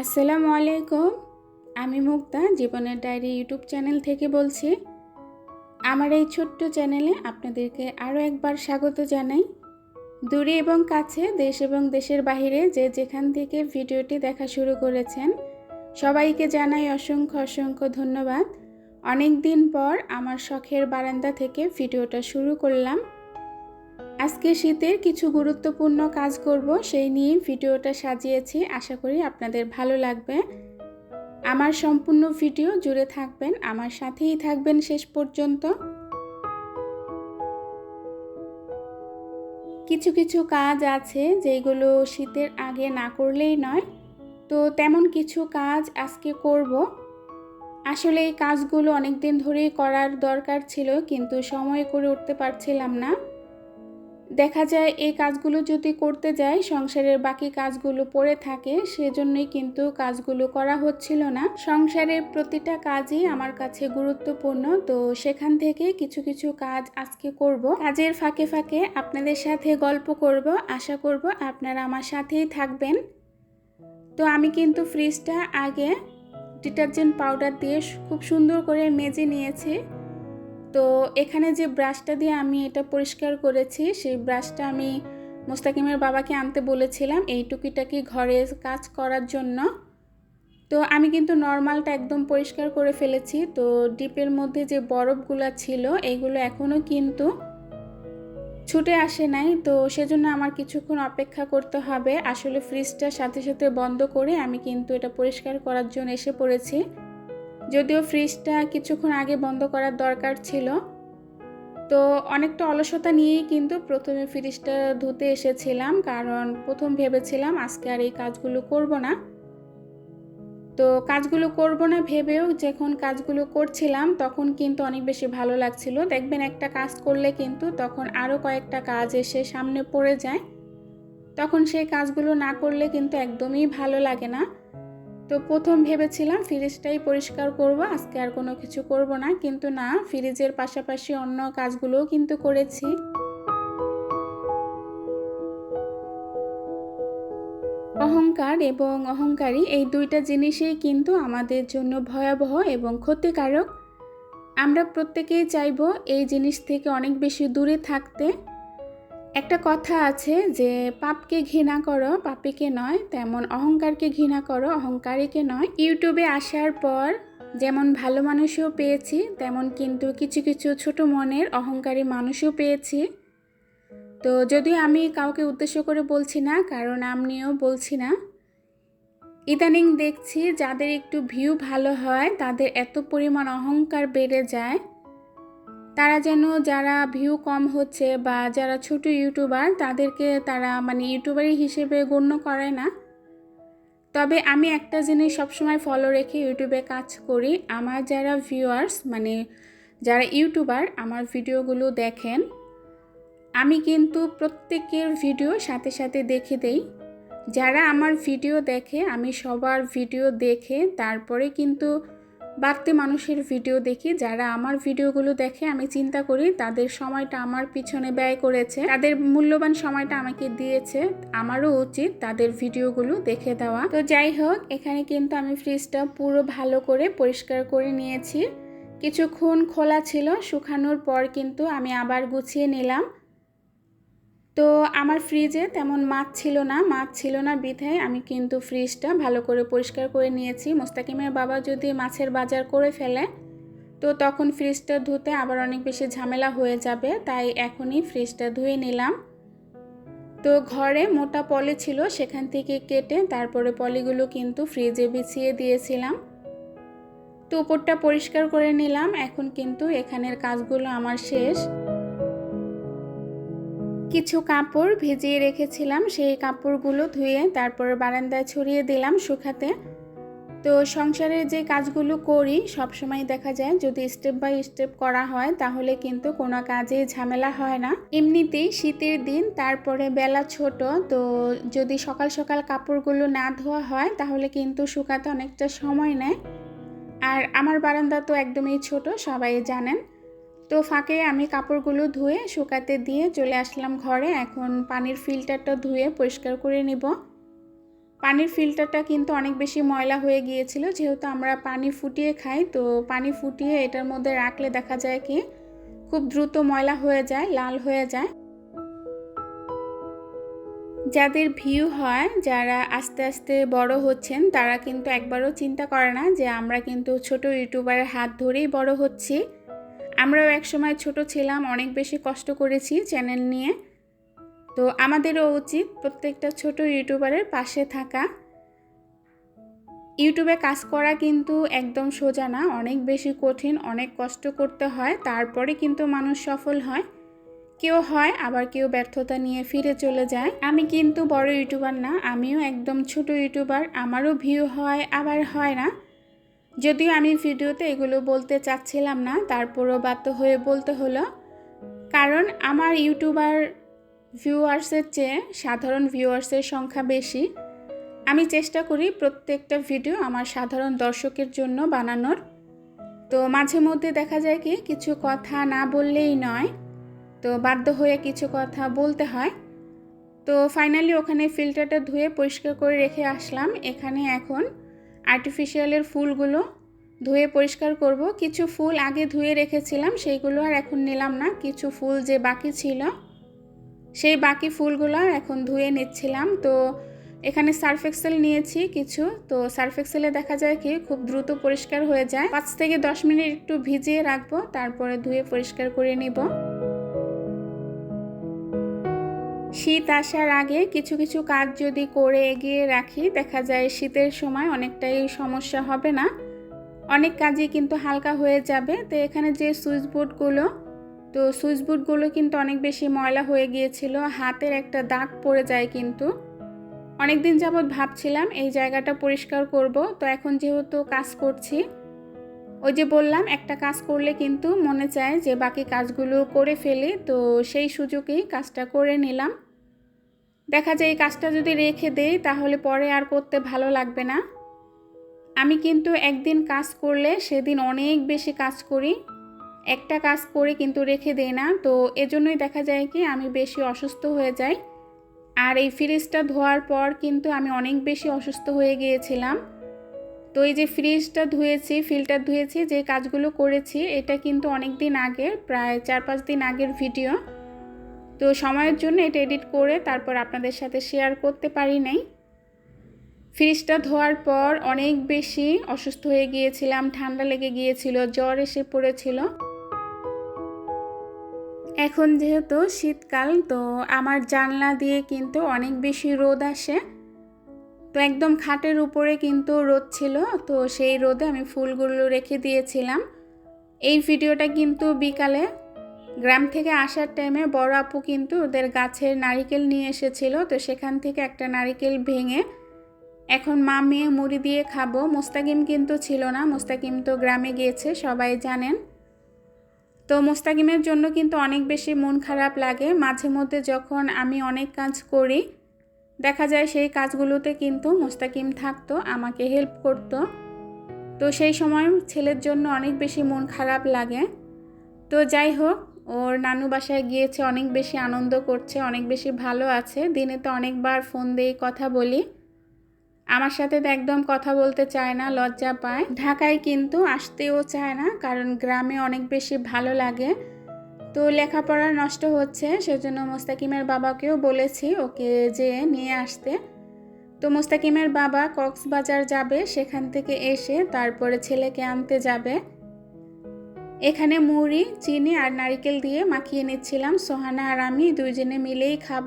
আসসালামু আলাইকুম। আমি মুক্তা, জীবনের ডায়েরি ইউটিউব চ্যানেল থেকে বলছি। আমার এই ছোট্ট চ্যানেলে আপনাদেরকে আরও একবার স্বাগত জানাই। দূরে এবং কাছে, দেশ এবং দেশের বাইরে যে যেখান থেকে ভিডিওটি দেখা শুরু করেছেন, সবাইকে জানাই অসংখ্য অসংখ্য ধন্যবাদ। অনেক দিন পর আমার শখের বারান্দা থেকে ভিডিওটা শুরু করলাম। আজকে শীতের কিছু গুরুত্বপূর্ণ কাজ করব, সেই নিয়ে ভিডিওটা সাজিয়েছি। আশা করি আপনাদের ভালো লাগবে। আমার সম্পূর্ণ ভিডিও জুড়ে থাকবেন, আমার সাথেই থাকবেন শেষ পর্যন্ত। কিছু কিছু কাজ আছে যেগুলো শীতের আগে না করলেই নয়। তো তেমন কিছু কাজ আজকে করব। আসলে এই কাজগুলো অনেক দিন ধরেই করার দরকার ছিল, কিন্তু সময় করে উঠতে পারছিলাম না। দেখা যায় এই কাজগুলো যদি করতে যাই সংসারের বাকি কাজগুলো পড়ে থাকে, সেজন্যই কিন্তু কাজগুলো করা হচ্ছিল না। সংসারের প্রতিটা কাজই আমার কাছে গুরুত্বপূর্ণ, তো সেখান থেকে কিছু কিছু কাজ আজকে করব। কাজের ফাঁকে ফাঁকে আপনাদের সাথে গল্প করব। আশা করব আপনারা আমার সাথেই থাকবেন। তো আমি কিন্তু ফ্রিজটা আগে ডিটারজেন্ট পাউডার দিয়ে খুব সুন্দর করে মেজে নিয়েছি। তো এখানে যে ব্রাশটা দিয়ে আমি এটা পরিষ্কার করেছি, সেই ব্রাশটা আমি মোস্তাকিমের বাবাকে আনতে বলেছিলাম এই টুকিটাকি ঘরে কাজ করার জন্য। তো আমি কিন্তু নর্মালটা একদম পরিষ্কার করে ফেলেছি। তো ডিপের মধ্যে যে বরফগুলো ছিল এইগুলো এখনও কিন্তু ছুটে আসে নাই। তো সেজন্য আমার কিছুক্ষণ অপেক্ষা করতে হবে। আসলে ফ্রিজটা সাথে সাথে বন্ধ করে আমি কিন্তু এটা পরিষ্কার করার জন্য এসে পড়েছি। যদিও ফ্রিজটা কিছুক্ষণ আগে বন্ধ করার দরকার ছিল। তো অনেকটা অলসতা নিয়েই কিন্তু প্রথমে ফ্রিজটা ধুতে এসেছিলাম, কারণ প্রথম ভেবেছিলাম আজকে আর এই কাজগুলো করব না। তো কাজগুলো করব না ভেবেও যখন কাজগুলো করছিলাম তখন কিন্তু অনেক বেশি ভালো লাগছিল। দেখবেন একটা কাজ করলে কিন্তু তখন আরও কয়েকটা কাজ এসে সামনে পড়ে যায়। তখন সেই কাজগুলো না করলে কিন্তু একদমই ভালো লাগে না। তো প্রথম ভেবেছিলাম ফ্রিজটাই পরিষ্কার করব, আজকে আর কোনো কিছু করব না। কিন্তু না ফ্রিজের পাশাপাশি অন্য কাজগুলোও কিন্তু করেছি। অহংকার এবং অহংকারী এই দুইটা জিনিসই কিন্তু আমাদের জন্য ভয়াবহ এবং ক্ষতিকারক। আমরা প্রত্যেকেই চাইব এই জিনিস থেকে অনেক বেশি দূরে থাকতে। একটা কথা আছে যে, পাপকে ঘৃণা করো, পাপিকে নয়, তেমন অহংকারকে ঘৃণা করো, অহংকারীকে নয়। ইউটিউবে আসার পর যেমন ভালো মানুষও পেয়েছি, তেমন কিন্তু কিছু কিছু ছোট মনের অহংকারী মানুষও পেয়েছি। তো যদিও আমি কাউকে উদ্দেশ্য করে বলছি না, কারণ আমিও বলছি না। ইদানিং দেখছি যাদের একটু ভিউ ভালো হয়, তাদের এত পরিমাণ অহংকার বেড়ে যায় তারা যেন যারা ভিউ কম হচ্ছে বা যারা ছোট ইউটিউবার তাদেরকে তারা মানে ইউটিউবারই হিসেবে গণ্য করে না। তবে আমি একটা জিনিস সবসময় ফলো রেখে ইউটিউবে কাজ করি। আমার যারা ভিউয়ার্স মানে যারা ইউটিউবার আমার ভিডিওগুলো দেখেন, আমি কিন্তু প্রত্যেকের ভিডিও সাথে সাথে দেখে দেই। যারা আমার ভিডিও দেখে, আমি সবার ভিডিও দেখে, তারপরে কিন্তু বাড়তি মানুষের ভিডিও দেখি, যারা আমার ভিডিওগুলো দেখে, আমি চিন্তা করি তাদের সময়টা আমার পিছনে ব্যয় করেছে, তাদের মূল্যবান সময়টা আমাকে দিয়েছে, আমারও উচিত তাদের ভিডিওগুলো দেখে দেওয়া। তো যাই হোক, এখানে কিন্তু আমি ফ্রিজটা পুরো ভালো করে পরিষ্কার করে নিয়েছি। কিছুক্ষণ খোলা ছিল, শুকানোর পর কিন্তু আমি আবার গুছিয়ে নিলাম। তো আমার ফ্রিজে তেমন মাছ ছিল না, মাছ ছিল না বিধায় আমি কিন্তু ফ্রিজটা ভালো করে পরিষ্কার করে নিয়েছি। মোস্তাকিমের বাবা যদি মাছের বাজার করে ফেলে, তো তখন ফ্রিজটা ধুতে আবার অনেক বেশি ঝামেলা হয়ে যাবে, তাই এখনই ফ্রিজটা ধুয়ে নিলাম। তো ঘরে মোটা পলি ছিল, সেখান থেকে কেটে তারপরে পলিগুলো কিন্তু ফ্রিজে বিছিয়ে দিয়েছিলাম। তো উপরটা পরিষ্কার করে নিলাম, এখন কিন্তু এখানের কাজগুলো আমার শেষ। কিছু কাপড় ভিজিয়ে রেখেছিলাম, সেই কাপড়গুলো ধুয়ে তারপর বারান্দায় ছড়িয়ে দিলাম শুকাতে। তো সংসারের যে কাজগুলো করি, সবসময় দেখা যায় যদি স্টেপ বাই স্টেপ করা হয়, তাহলে কিন্তু কোনো কাজে ঝামেলা হয় না। এমনিতেই শীতের দিন, তারপরে বেলা ছোট, তো যদি সকাল সকাল কাপড়গুলো না ধোয়া হয়, তাহলে কিন্তু শুকাতে অনেকটা সময় নেয়। আর আমার বারান্দা তো একদমই ছোট, সবাই জানেন। তো ফাঁকে আমি কাপড়গুলো ধুয়ে শুকাতে দিয়ে চলে আসলাম ঘরে। এখন পানির ফিল্টারটা ধুয়ে পরিষ্কার করে নিব। পানির ফিল্টারটা কিন্তু অনেক বেশি ময়লা হয়ে গিয়েছিল, যেহেতু আমরা পানি ফুটিয়ে খাই, তো পানি ফুটিয়ে এটার মধ্যে রাখলে দেখা যায় কি, খুব দ্রুত ময়লা হয়ে যায়, লাল হয়ে যায়। যাদের ভিউ হয়, যারা আস্তে আস্তে বড় হচ্ছেন, তারা কিন্তু একবারও চিন্তা করে না যে আমরা কিন্তু ছোট ইউটিউবারের হাত ধরেই বড় হচ্ছি। আমরাও একসময় ছোট ছিলাম, অনেক বেশি কষ্ট করেছি চ্যানেল নিয়ে। তো আমাদেরও উচিত প্রত্যেকটা ছোট ইউটিউবারের পাশে থাকা। ইউটিউবে কাজ করা কিন্তু একদম সোজা না, অনেক বেশি কঠিন, অনেক কষ্ট করতে হয়, তারপরে কিন্তু মানুষ সফল হয়। কেউ হয়, আবার কেউ ব্যর্থতা নিয়ে ফিরে চলে যায়। আমি কিন্তু বড় ইউটিউবার না, আমিও একদম ছোট ইউটিউবার, আমারও ভিউ হয়, আবার হয় না। যদিও আমি ভিডিওতে এগুলো বলতে চাচ্ছিলাম না, তারপরও বাধ্য হয়ে বলতে হলো। কারণ আমার ইউটিউবার ভিউয়ার্সের চেয়ে সাধারণ ভিউয়ার্সের সংখ্যা বেশি। আমি চেষ্টা করি প্রত্যেকটা ভিডিও আমার সাধারণ দর্শকের জন্য বানানোর। তো মাঝে মধ্যে দেখা যায় কি, কিছু কথা না বললেই নয়। তো বাধ্য হয়ে কিছু কথা বলতে হয়। তো ফাইনালি ওখানে ফিল্টারটা ধুয়ে পরিষ্কার করে রেখে আসলাম। এখানে এখন আর্টিফিশিয়ালের ফুলগুলো ধুয়ে পরিষ্কার করব। কিছু ফুল আগে ধুয়ে রেখেছিলাম, সেইগুলো আর এখন নিলাম না। কিছু ফুল যে বাকি ছিল, সেই বাকি ফুলগুলো এখন ধুয়ে নিচ্ছিলাম। তো এখানে সার্ফ এক্সেল নিয়েছি কিছু। তো সার্ফ এক্সেলে দেখা যায় কি, খুব দ্রুত পরিষ্কার হয়ে যায়। পাঁচ থেকে দশ মিনিট একটু ভিজিয়ে রাখব, তারপরে ধুয়ে পরিষ্কার করে নিব। শীত আসার আগে কিছু কিছু কাজ যদি করে এগিয়ে রাখি, দেখা যায় শীতের সময় অনেকটাই সমস্যা হবে না। অনেক কাজই কিন্তু হালকা হয়ে যাবে। তো এখানে যে সুইচ বোর্ডগুলো, তো সুইচ বোর্ডগুলো কিন্তু অনেক বেশি ময়লা হয়ে গিয়েছিল। হাতের একটা দাগ পড়ে যায় কিন্তু। অনেক দিন যাবৎ ভাবছিলাম এই জায়গাটা পরিষ্কার করব। তো এখন যেহেতু কাজ করছি, ওই যে বললাম, একটা কাজ করলে কিন্তু মনে চায় যে বাকি কাজগুলো করে ফেলি। তো সেই সুযোগেই কাজটা করে নিলাম। দেখা যায় এই কাজটা যদি রেখে দেই, তাহলে পরে আর করতে ভালো লাগবে না। আমি কিন্তু একদিন কাজ করলে সেদিন অনেক বেশি কাজ করি। একটা কাজ করে কিন্তু রেখে দেই না। তো এজন্যই দেখা যায় কি, আমি বেশি অসুস্থ হয়ে যাই। আর এই ফ্রিজটা ধোয়ার পর কিন্তু আমি অনেক বেশি অসুস্থ হয়ে গিয়েছিলাম। তো এই যে ফ্রিজটা ধুয়েছি, ফিল্টার ধুয়েছি, যে কাজগুলো করেছি, এটা কিন্তু অনেক দিন আগের প্রায় চার পাঁচ দিন আগের ভিডিও। তো সময়ের জন্য এটা এডিট করে তারপর আপনাদের সাথে শেয়ার করতে পারি নাই। ফ্রিজটা ধোয়ার পর অনেক বেশি অসুস্থ হয়ে গিয়েছিলাম, ঠান্ডা লেগে গিয়েছিল, জ্বর এসে পড়েছিল। এখন যেহেতু শীতকাল, তো আমার জানলা দিয়ে কিন্তু অনেক বেশি রোদ আসে। তো একদম খাটের উপরে কিন্তু রোদ ছিল, তো সেই রোদে আমি ফুলগুলো রেখে দিয়েছিলাম। এই ভিডিওটা কিন্তু বিকালে গ্রাম থেকে আসার টাইমে বড় আপু কিন্তু ওদের গাছের নারিকেল নিয়ে এসেছিল। তো সেখান থেকে একটা নারিকেল ভেঙে এখন মা মেয়ে মুড়ি দিয়ে খাব। মোস্তাকিম কিন্তু ছিল না। মোস্তাকিম তো গ্রামে গিয়েছে, সবাই জানেন। তো মোস্তাকিমের জন্য কিন্তু অনেক বেশি মন খারাপ লাগে। মাঝে মধ্যে যখন আমি অনেক কাজ করি, দেখা যায় সেই কাজগুলোতে কিন্তু মোস্তাকিম থাকতো, আমাকে হেল্প করতো। তো সেই সময় ছেলের জন্য অনেক বেশি মন খারাপ লাগে। তো যাই হোক ওর নানু বাসায় গিয়েছে, অনেক বেশি আনন্দ করছে, অনেক বেশি ভালো আছে। দিনে তো অনেকবার ফোন দিয়ে কথা বলি। আমার সাথে তো একদম কথা বলতে চায় না, লজ্জা পায়। ঢাকায় কিন্তু আসতেও চায় না, কারণ গ্রামে অনেক বেশি ভালো লাগে। তো লেখাপড়া নষ্ট হচ্ছে, সেজন্য মোস্তাকিমের বাবাকেও বলেছি ওকে যে নিয়ে আসতে। তো মোস্তাকিমের বাবা কক্সবাজার যাবে, সেখান থেকে এসে তারপরে ছেলেকে আনতে যাবে। এখানে মুড়ি, চিনি আর নারিকেল দিয়ে মাখিয়ে নিচ্ছিলাম। সোহানা আর আমি দুইজনে মিলেই খাব।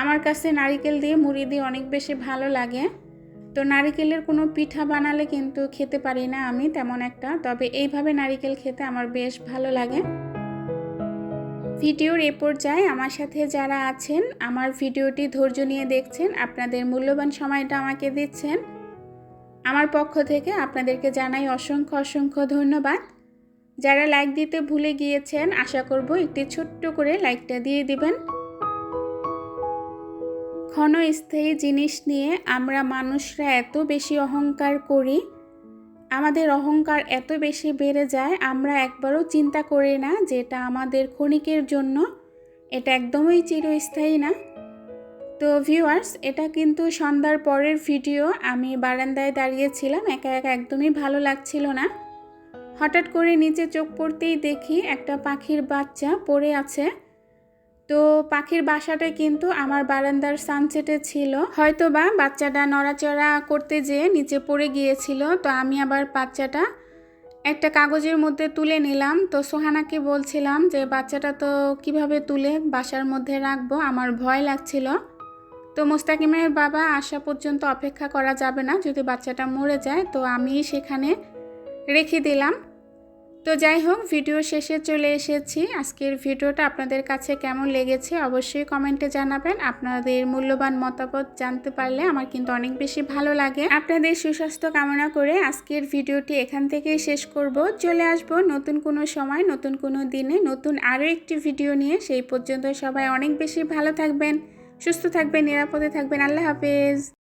আমার কাছে নারিকেল দিয়ে মুড়ি দিয়ে অনেক বেশি ভালো লাগে। তো নারিকেলের কোনো পিঠা বানালে কিন্তু খেতে পারি না আমি তেমন একটা। তবে এইভাবে নারিকেল খেতে আমার বেশ ভালো লাগে। ভিডিওর এ পর্যায়ে আমার সাথে যারা আছেন, আমার ভিডিওটি ধৈর্য নিয়ে দেখছেন, আপনাদের মূল্যবান সময়টা আমাকে দিচ্ছেন। আমার পক্ষ থেকে আপনাদেরকে জানাই অসংখ্য অসংখ্য ধন্যবাদ। যারা লাইক দিতে ভুলে গিয়েছেন, আশা করব একটি ছোট্ট করে লাইকটা দিয়ে দিবেন। ক্ষণস্থায়ী জিনিস নিয়ে আমরা মানুষরা এত বেশি অহংকার করি, আমাদের অহংকার এত বেশি বেড়ে যায়, আমরা একবারও চিন্তা করি না যেটা আমাদের ক্ষণিকের জন্য, এটা একদমই চিরস্থায়ী না। তো ভিউয়ার্স এটা কিন্তু সন্ধ্যার পরের ভিডিও আমি বারান্দায় দাঁড়িয়েছিলাম একা একা একদমই ভালো লাগছিল না। হঠাৎ করে নিচে চোখ পড়তেই দেখি একটা পাখির বাচ্চা পড়ে আছে। তো পাখির বাসাটা কিন্তু আমার বারান্দার সানসেটে ছিল। হয়তো বা বাচ্চাটা নড়াচড়া করতে যেয়ে নিচে পড়ে গিয়েছিল। তো আমি আবার বাচ্চাটা একটা কাগজের মধ্যে তুলে নিলাম। তো সোহানাকে বলছিলাম যে, বাচ্চাটা তো কীভাবে তুলে বাসার মধ্যে রাখব? আমার ভয় লাগছিল। তো মোস্তাকিমের বাবা আসা পর্যন্ত অপেক্ষা করা যাবে না। যদি বাচ্চাটা মরে যায়, তো আমি সেখানে রেখে দিলাম। তো যাই হোক, ভিডিও শেষে চলে এসেছি। আজকের ভিডিওটা আপনাদের কাছে কেমন লেগেছে অবশ্যই কমেন্টে জানাবেন। আপনাদের মূল্যবান মতামত জানতে পারলে আমার কিন্তু অনেক বেশি ভালো লাগে। আপনাদের সুস্বাস্থ্য কামনা করে আজকের ভিডিওটি এখান থেকেই শেষ করব। চলে আসব নতুন কোনো সময়, নতুন কোনো দিনে, নতুন আরও একটি ভিডিও নিয়ে। সেই পর্যন্ত সবাই অনেক বেশি ভালো থাকবেন, সুস্থ থাকবেন, নিরাপদে থাকবেন। আল্লাহ হাফেজ।